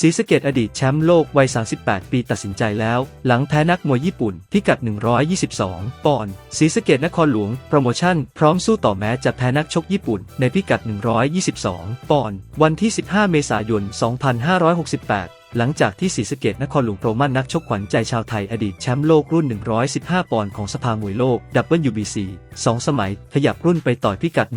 ศรีสะเกดอดีตแชมป์โลกวัย 38 ปีตัดสินใจแล้ว หลังแพ้นักมวยญี่ปุ่นพิกัด 122 ปอนด์ศรีสะเกดนครหลวง โปรโมชั่น พร้อมสู้ต่อแม้จะแพ้นักชกญี่ปุ่น ในพิกัด 122 ปอนด์วันที่ 15 เมษายน 2568 หลังจากที่ศรีสะเกดนครหลวงโปรมั่นนักชกขวัญใจชาวไทยอดีตแชมป์โลกรุ่น 115 ปอนด์ของสภามวยโลก WBC สองสมัย ขยับรุ่นไปต่อยพิกัด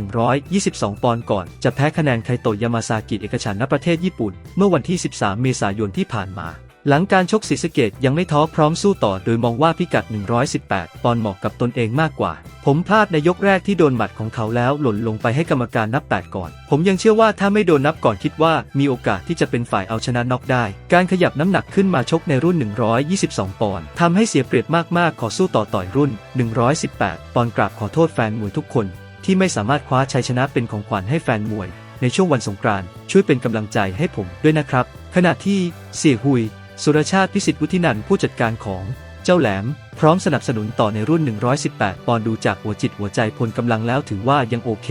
122 ปอนด์ก่อน จะแพ้คะแนนไคโตยามาซากิเอกฉันณประเทศญี่ปุ่น เมื่อวันที่ 13 เมษายนที่ผ่านมา หลังการชกศรีสะเกดยังไม่ท้อพร้อมสู้ต่อ โดยมองว่าพิกัด 118 ปอนด์เหมาะกับตนเองมากกว่า ผมพลาดในยกแรกที่โดนหมัดของเขาแล้วหล่นลงไปให้กรรมการนับ 8 ก่อน ผมยังเชื่อว่าถ้าไม่โดนนับก่อนคิดว่ามีโอกาสที่จะเป็นฝ่ายเอาชนะน็อกได้ การขยับน้ำหนักขึ้นมาชกในรุ่น 122 ปอนด์ทำให้เสียเปรียบมากๆ ขอสู้ต่อต่อยรุ่น 118 ปอนด์กราบขอโทษแฟนมวยทุกคน ที่ไม่สามารถคว้าชัยชนะเป็นของขวัญให้แฟนมวย ในช่วงวันสงกรานต์ช่วยเป็นกำลังใจให้ผมด้วยนะครับ ขณะที่เสี่ยหุย สุรชาติพิสิทธิ์วุฒินันท์ผู้จัดการของ เจ้าแหลม พร้อมสนับสนุนต่อในรุ่น 118 ปอนด์ดูจากหัวจิตหัวใจพลกำลังแล้วถือว่ายังโอเค